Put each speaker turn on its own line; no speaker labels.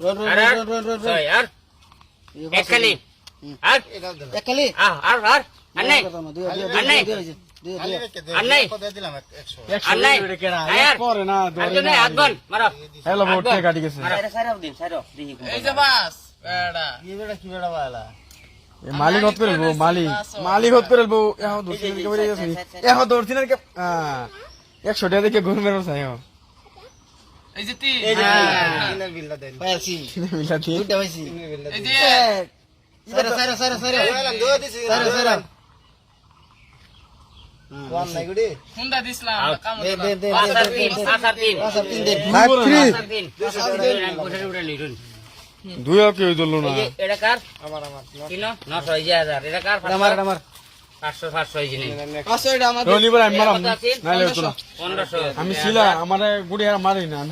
আর আর? ছয় আর? এক খালি। আর?
এক
আর নাই? নাই
মালিক হত পেলবো মালিক মালিক হত পেলবো এখন দর্শনের কে এখন দর্শনের একশো টাকা দেখে ঘুরে মেরো চাই
এই যে তিন।
পাইছি
মিলা দিয়ে
দুইটা পাইছি
এই যে
সারা সারা সারা সারা। সারা সারা।
হুন্ডা দিছিলাম কাম
দে দে দে
পাঁচ আর
দে
তিন পাঁচ আর তিন
পাঁচ আর তিন দে
ফাইভ থ্রি
পাঁচ আর তিন আমি বসে উঠে নিলুন
দুই আর কেউ ধরলো না।
এটা কার? তিন নশো এই যে হাজার। এটা কার?
আমার আমার।
রনিবার আমি মারাম নাইলে হতো না।
পনেরোশো।
আমি ছিলা আমার গুড়ি আর মারি না আমি